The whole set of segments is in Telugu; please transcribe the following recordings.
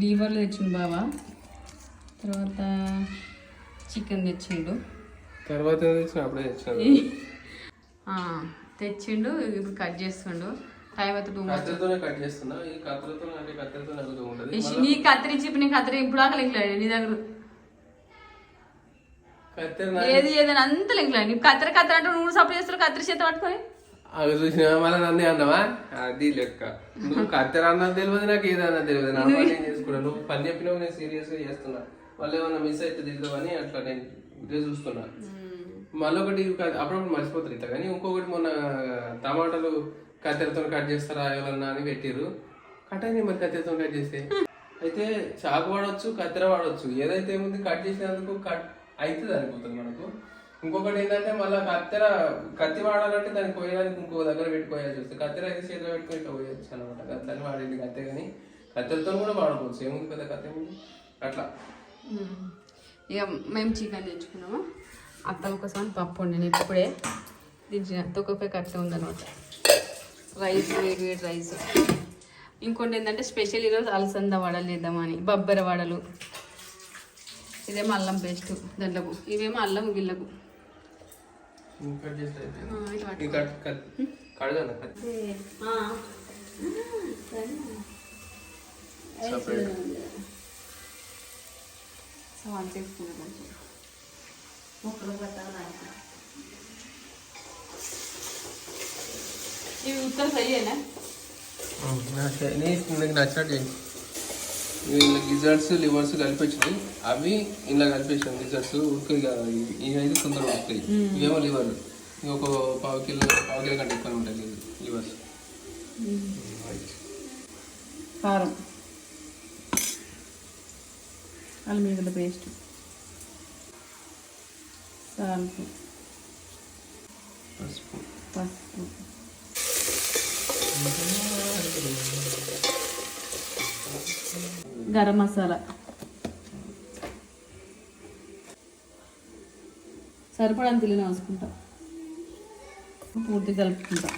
లీవర్లు తెచ్చిండు బావా. తర్వాత చికెన్ తెచ్చిండు. తర్వాత తెచ్చిండు ఇప్పుడు కట్ చేస్తుండు. టైం అయితే టూ మచ్ నీ కత్తిరించి ఇప్పుడు నీ కత్తిరి ఇప్పుడు దాకా లింక్లాడు నీ దగ్గర ఏది ఏదని అంత లింక్లాడు నీ కత్తిరి కత్తిరి అంటే నువ్వు సపోర్ట్ చేస్తావు కత్తిరి చేత పట్టుకొని అవి చూసిన మళ్ళీ నన్నే అన్నావా? అది లెక్క. నువ్వు కత్తెర అన్నది తెలియదు నాకు ఏదన్నా తెలియదు. నా పని నేను చేసుకున్నా నువ్వు పని చెప్పినావు నేను సీరియస్గా చేస్తున్నా. మళ్ళీ ఏమన్నా మిస్ అయితే తిరుగుతావని అట్లా నేను ఇదే చూస్తున్నా. మళ్ళీ ఒకటి అప్పుడప్పుడు మర్చిపోతారు ఇట్లా కానీ ఇంకొకటి మొన్న టమాటాలు కత్తెరతో కట్ చేస్తారా ఎవరన్నా అని పెట్టిర్రు. కట్ అయినాయి మరి కత్తెరతో కట్ చేస్తే. అయితే చాకు వాడవచ్చు కత్తెర వాడవచ్చు ఏదైతే ఏముంది కట్ చేసినందుకు కట్ అవుతుంది అనుకుంటుంది మనకు. ఇంకొకటి ఏంటంటే మళ్ళీ కత్తెర కత్తి వాడాలంటే దాన్ని కోయడానికి ఇంకో దగ్గర పెట్టుకోవాల్సి వస్తుంది. కత్తెర అయితే చేతిలో పెట్టుకుని ఇట్లా పోయొచ్చు అనమాట కత్తెరని వాడేది కత్తె కానీ కత్తెరతో కూడా వాడుకోవచ్చు. ఏముంది పెద్ద కత్తి ఏముంది అట్లా. ఇక మేము చికెన్ తెచ్చుకున్నాము. అత్త కోసం పప్పు నేను ఇప్పుడే దించిన. తొక్కపై కట్ట ఉందనమాట రైస్ వేడి వేడి రైస్. ఇంకోటి ఏంటంటే స్పెషల్ ఈరోజు అలసంద వడలు వేద్దామని బొబ్బర వడలు. ఇదేమో అల్లం పేస్ట్ దాంట్లకు ఇవేమో అల్లం గిల్లకు కట్ చేస్తే అయిపోయింది ఆ, ఇటు పట్టు. ఈ కట్ కట్ కడగాను కత్తి ఆ. Separate. సో అంత తీసుకున్నా కొంచెం ముక్కలు పెట్టాలి ఇవి ఉత్తర సయ్యేనా నీకు నచ్చినట్టు చేయి ఇలా గిజర్ట్స్ లివర్స్ కలిపి వచ్చినాయి అవి ఇలా కలిపేసాం గిజర్ట్స్ ఉడుకుతాయి కదా ఇవి అయితే తొందరగా ఉడుకుతాయి ఇవేమో లివర్. ఇంకొక పావు కిలో పావు కిలో కంటే ఎక్కువ ఉంటాయి లివర్స్. కారం. పేస్ట్. సాల్ట్. పసుపు. పసుపు. గరం మసాలా. సరిపడంత తెలియని వేసుకుంటా. పూర్తి కలుపుకుంటా.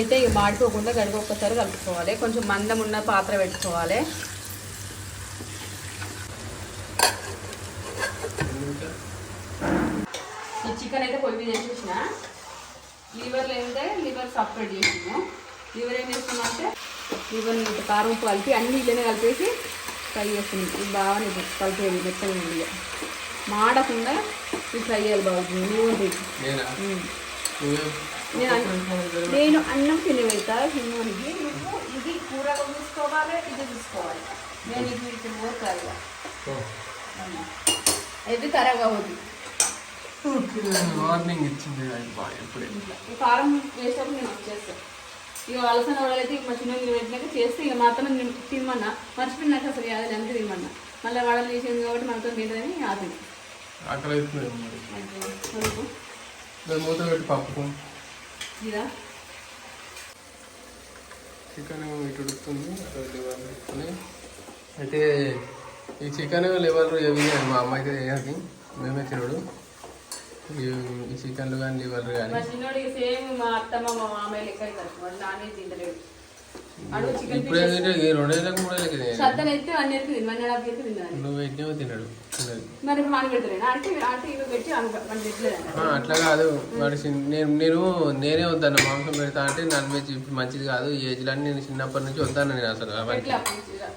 అయితే ఇక మాడిపోకుండా గడిపి ఒక్కసారి కలుపుకోవాలి. కొంచెం మందం ఉన్న పాత్ర పెట్టుకోవాలి. ఈ చికెన్ అయితే పొయ్యి మీద వేసేసిన లివర్లో ఏంటంటే లివర్ సపరేట్ చేసినాము. లివర్ ఏం చేస్తున్నాం అంటే లివర్ కారం ఉప్పు కలిపి అన్ని ఇట్లనే కలిపేసి ఫ్రై చేస్తున్నాం. ఇది బాగా ఇది కలిపేది మెత్తగా ఇక. మాడకుండా ఇది ఫ్రై చేయాలి బాగా నూనె నేనా అన్న- నేను అన్నం తినవేత హిన్నునికి నువ్వు ఇది కూర చూసుకోవాలి ఇది చూసుకోవాలి. నేను ఇది ఇది పోతారు ఇది ఖరాబ్ అవ్వదు వార్నింగ్ ఇచ్చింది అది కారం వేసేటప్పుడు నేను వచ్చేస్తాను ఇక అలసన వాడైతే మా చిన్న పెట్టినాక చేస్తే ఇక మాత్రం నేను తినమన్నా. మర్చిపోయినాక అసలు యాదలు ఎంత తినమన్నా. మళ్ళీ వాడలు చేసింది కాబట్టి మనతో తింటుందని ఆపింది ఆకలి అవుతుంది దాని మూత పెట్టి పప్పు ఇదా చికెన్ ఇటు ఉడుకుతుంది లివర్ అయితే ఈ చికెన్ లివర్ ఇవి మా అమ్మ అయితే చేయదు. మేమే తినడు. ఈ చికెన్లు కానీ లివర్ కానీ సేమ్ మా అత్తమ్మ మా మామయ్య లెక్క నాన్ వెజ్ తింటలేడు. ఇప్పుడు ఏంటంటే ఈ రెండేళ్ళకి మూడేళ్ళకి తిన్నాను నువ్వు మరి ఇప్పుడు అంటే అంటే ఇవి పెట్టి అట్లా కాదు. చిన్న- నేను నేను నేనే వద్దాను మాంసం పెడతా అంటే నాన్ వెజ్ మంచిది కాదు. ఈ ఏజ్లో నేను చిన్నప్పటి నుంచి వద్దాను నేను అసలు అవన్నీ?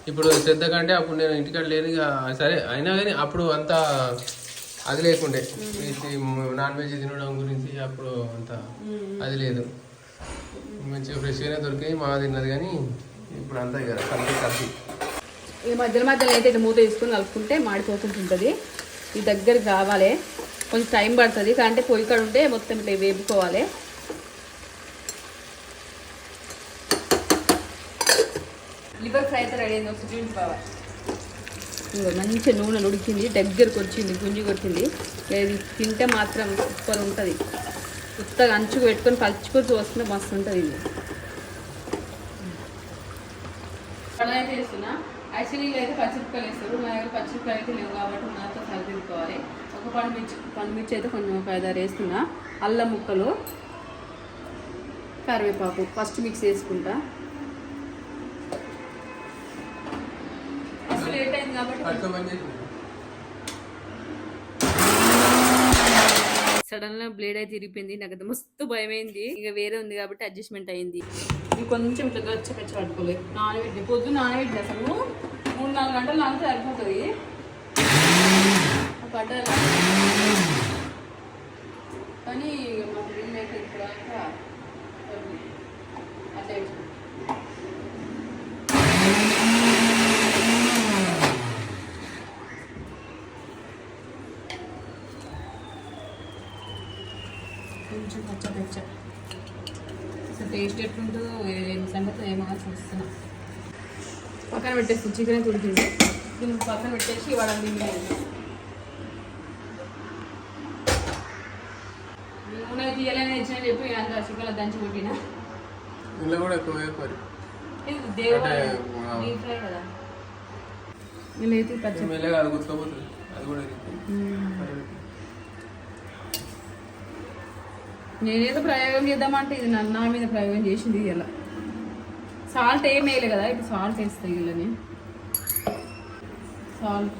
ఇప్పుడు శ్రద్ధ కంటే అప్పుడు నేను ఇంటికాడ లేను ఇక. సరే అయినా కానీ అప్పుడు అంతా అది లేకుండే. నాన్ వెజ్ తినడం గురించి అప్పుడు అంత అది లేదు. మంచిగా ఫ్రెష్గానే దొరికాయి బాగా తిన్నది కానీ ఇప్పుడు అంతా కదా కలిపి కలిపి ఈ మధ్యలో మధ్యలో అయితే ఇట్లా మూత తీసుకుని కలుపుకుంటే మాడిపోతుంటుంది ఈ దగ్గరికి రావాలి. కొంచెం టైం పడుతుంది. అంటే పొయ్యి కాడ ఉంటే మొత్తం ఇట్లా వేపుకోవాలి. లివర్ ఫ్రై అయితే రెడీ అయింది. ఒకసారి మంచి నూనె ఉడికింది దగ్గరకు వచ్చింది గుంజి కొట్టింది. ఇది తింటే మాత్రం సూపర్ ఉంటుంది. ఉత్తగా అంచుకు పెట్టుకొని కలుచుకొని వస్తుంటే మస్తు ఉంటుంది ఇది. అయితే వేస్తున్నా యాక్చువల్లీ అయితే పచ్చిమిరపకాయలు వేస్తారు. నా దగ్గర పచ్చిమిరపకాయలు అయితే లేవు కాబట్టి నాతో సరిదిద్దుకోవాలి. ఒక పండుమిర్చి పండుమిర్చి అయితే కొంచెం ఒక ఐదారు వేస్తున్నా. అల్లం ముక్కలు కరివేపాకు ఫస్ట్ మిక్స్ చేసుకుంటా. ఫస్ట్ లేట్ అయింది కాబట్టి పట్టుకో పని చేసి సడన్గా బ్లేడ్ అయితే తిరిగిపోయింది. నాకు అది మస్తు భయమైంది. ఇక వేరే ఉంది కాబట్టి అడ్జస్ట్మెంట్ అయింది. ఇది కొంచెం ఇట్లా గచ్చ పెచ్చ పట్టుకోలేదు నానబెట్టి పొద్దున్న నానబెట్టి అసలు మూడు నాలుగు గంటలు నానితే సరిపోతుంది. పడ్డా గంట కానీ మా డ్రీమ్ అయితే ఇప్పుడు దాకా అట్లా అయిపోయింది. కొంచెం పచ్చ పచ్చ అసలు టేస్ట్ ఎట్లుంటుందో ఏం సంగతి పక్కన పెట్టేసి చికెన్ ఉడికింది దీన్ని పక్కన పెట్టేసి వాడ దీన్ని నూనె తీయాలని ఇచ్చిన చెప్పి అంత చికెన్ దంచి కొట్టిన. కూడా ఎక్కువ వేపారు ఇది దేవుడు అంటే, ఆ. డీప్ ఫ్రై కదా. వీళ్ళైతే పచ్చ మెల్లగా అది గుర్తుకోపోతుంది అది కూడా. నేనేదో ప్రయోగం చేద్దామంటే ఇది నా నా మీద ప్రయోగం చేసింది ఇలా. సాల్ట్ ఏం వేయలే కదా ఇప్పుడు సాల్ట్ వేస్తాయి వీళ్ళని. సాల్ట్.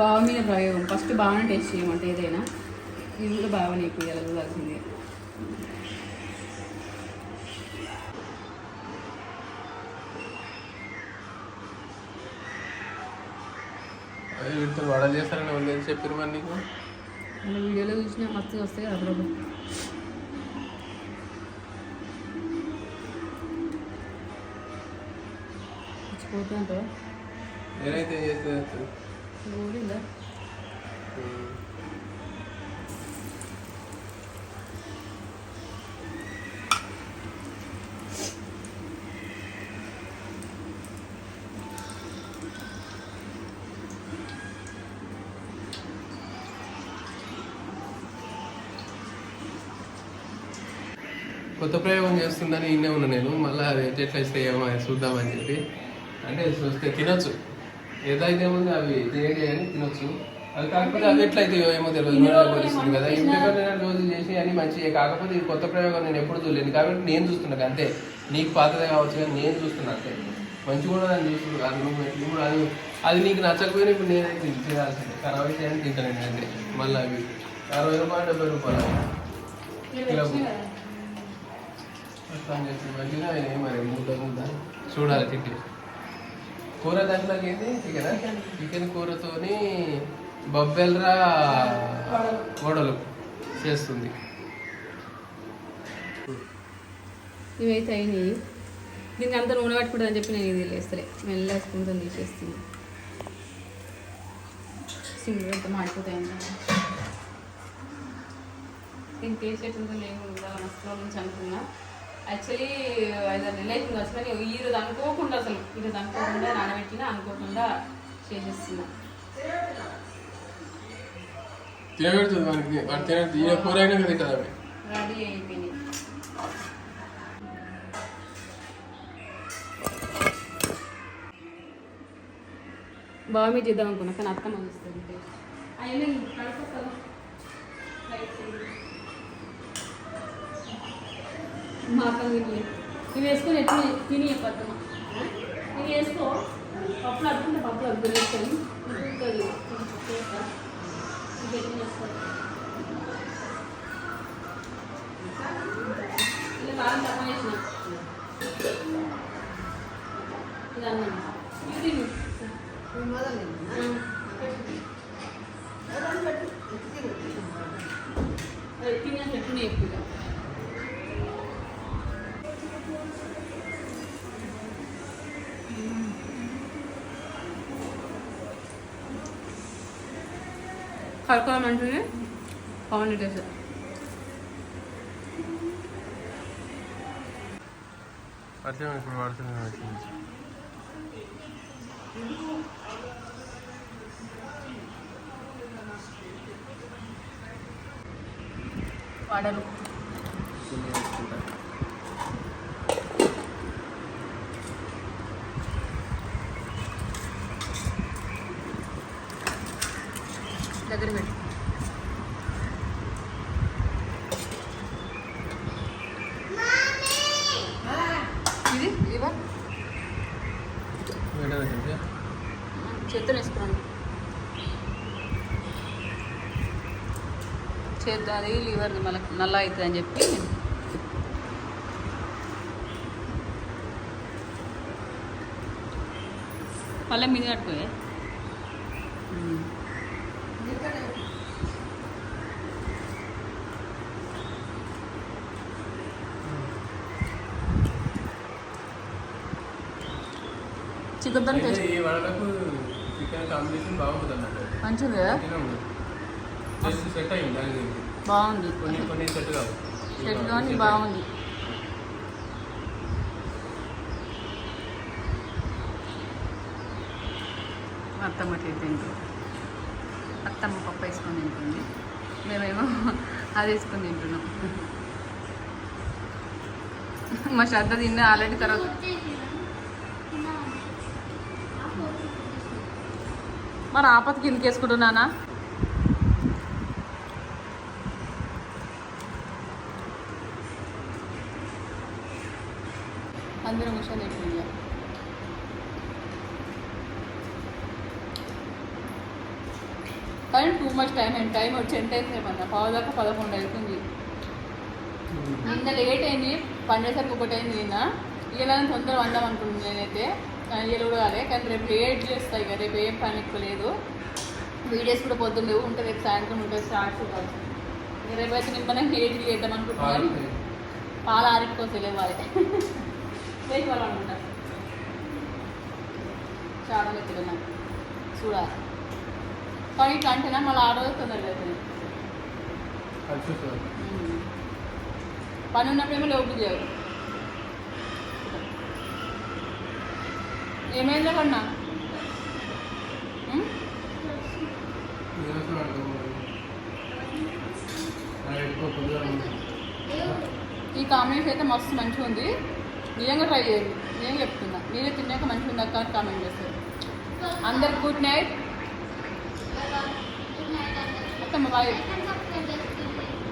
బాగా మీద ప్రయోగం ఫస్ట్ బాగానే టేస్ట్ చేయమంటే ఏదైనా. ఇది కూడా బాగా నీకు ఎలా వీటితో వడలు చేస్తారని వాళ్ళు ఏం చెప్పారు మరి నీకు? మన వీడియోలో చూసినా మస్తు వస్తాయి కదా అప్పుడప్పుడు పోతుంటో నేనైతే చేస్తే? కొత్త ప్రయోగం చేస్తుందని ఇన్నే ఉన్నా నేను. మళ్ళీ అది ఎట్లా ఇస్తే ఏమో చూద్దామని చెప్పి. అంటే చూస్తే తినొచ్చు. ఏదైతే ఏముంది అవి తినేటి అని తినొచ్చు. అది కాకపోతే అవి ఎట్లా అయితే ఏమో తెలియదు. నోట్లో పోలిస్తుంది కదా. నేను రోజు చేసి అని మంచిగా కాకపోతే ఈ కొత్త ప్రయోగం నేను ఎప్పుడు చూడలేను కాబట్టి నేను చూస్తున్నాను అంతే. నీకు పాతదే కావచ్చు కానీ నేను చూస్తున్నా అంతే. మంచి కూడా నేను చూస్తున్నాను ఇప్పుడు అది అది నీకు నచ్చకపోయినా ఇప్పుడు నేనైతే తిని- తినాల్సిందే. ఖరాబ్ అయితే అని తింటాను అంతే మళ్ళీ అవి అరవై రూపాయలు డెబ్బై రూపాయలు కిలో అట్లా అని చెప్పి మధ్యన ఆయన మరి ముద్ద ముద్ద చూడాలి తింటే కూర దాంట్లోకి ఏంది? చికెన్ చికెన్ కూరతోని బొబ్బెలరా వడలు చేస్తుంది. ఇవైతే అయినాయి. దీనికి అంత నూనె పట్టుకుంటుందని చెప్పి నేను ఇది వేస్తలే మెల్ల స్పూన్తో తీసేస్తుంది. సింగిల్ అయితే మాడిపోతాయి దీని టేస్ట్ ఎట్లుందో నేను కూడా మస్తు నుంచి అనుకున్నా. యాక్చువల్లీ అసలు నేను ఈ రోజు అనుకోకుండా అసలు ఈరోజు అనుకోకుండా నానబెట్టినా అనుకోకుండా చేసేస్తున్నా తినబెడుతుంది మనకి వాడు తినబెడుతుంది ఈయన కూర అయినా కదా కదా అవి. రెడీ అయిపోయింది. బాగా మీరు చేద్దాం అనుకున్నా కానీ అయినా కడుపుతాను మా అక్క తిని. ఇవి వేసుకొని ఎట్లా తిని చెప్పద్దమ్మా ఇవి వేసుకో. పప్పులు అడుగుతుంటే పప్పులు అడుగుతుంది వేసుకొని ఇలా కారం తక్కువ చేసిన. ఇది అన్నం ఇది కరకరం అంటేనే పవన్ టేస్ట్. పరిచయం ఇప్పుడు ఇది? పెట్టండి. చేతులు వేసుకున్నాను చేద్దాం అది లివర్ మళ్ళీ నల్ల అవుతుంది అని చెప్పి. మళ్ళీ మిని కట్టుకోవే చికెన్తో అయితే ఈ వడలకు చికెన్ కాంబినేషన్ బాగుంటుంది అన్నట్టు మంచిది. జస్ట్ సెట్ అయింది దానికి. బాగుంది. కొన్ని కొన్ని సెట్ కావు. షర్ట్ కానీ బాగుంది. అత్తమ్మ అట్లా తింటుంది. అత్తమ్మ పప్పు వేసుకొని తింటుంది. మేమేమో అది వేసుకొని తింటున్నాం. మా శ్రద్ధ తిన్న ఆల్రెడీ తర్వాత. మరి ఆపత కిందకి వేసుకుంటున్నానా? అందరం కూర్చొని కానీ too much time and time వచ్చి ఎంత అవుతుంది ఏమన్నా? పావు దాకా పదకొండు అవుతుంది నిన్న లేట్ అయింది పండేసరికి ఒకటి అయింది నిన్న. ఇలా తొందర వందాం అనుకుంటున్నాను నేనైతే. కానీ కూడా కాలే కానీ రేపు లేట్ చేస్తాయి కదా రేపు ఏం పని లేదు. వీడియోస్ కూడా పొద్దున్న లేవు ఉంటుంది రేపు సాయంత్రం ఉంటుంది స్టార్ట్ చూడాలి రేపు అయితే నేను మనం హెయిట్ చేద్దాం అనుకుంటున్నాను పాల ఆరిపోతే లేవాలి లేచి వాళ్ళు అనుకుంటా. చాలా ఎత్తుకున్నా చూడాలి. కానీ ఇట్లా అంటేనా మళ్ళీ ఆడో తొందరగా. పని ఉన్నప్పుడేమో లోపు చేయరు ఏమైందో కన్నా? ఈ కాంబినేషన్ అయితే మస్తు మంచిగా ఉంది. నిజంగా ట్రై చేయండి నేను చెప్తున్నా. మీరే తిన్నాక మంచిగా ఉంది అక్క కామెంట్ చేస్తారు అందరు గుడ్ నైట్. అత్తమ్మ బాయ్.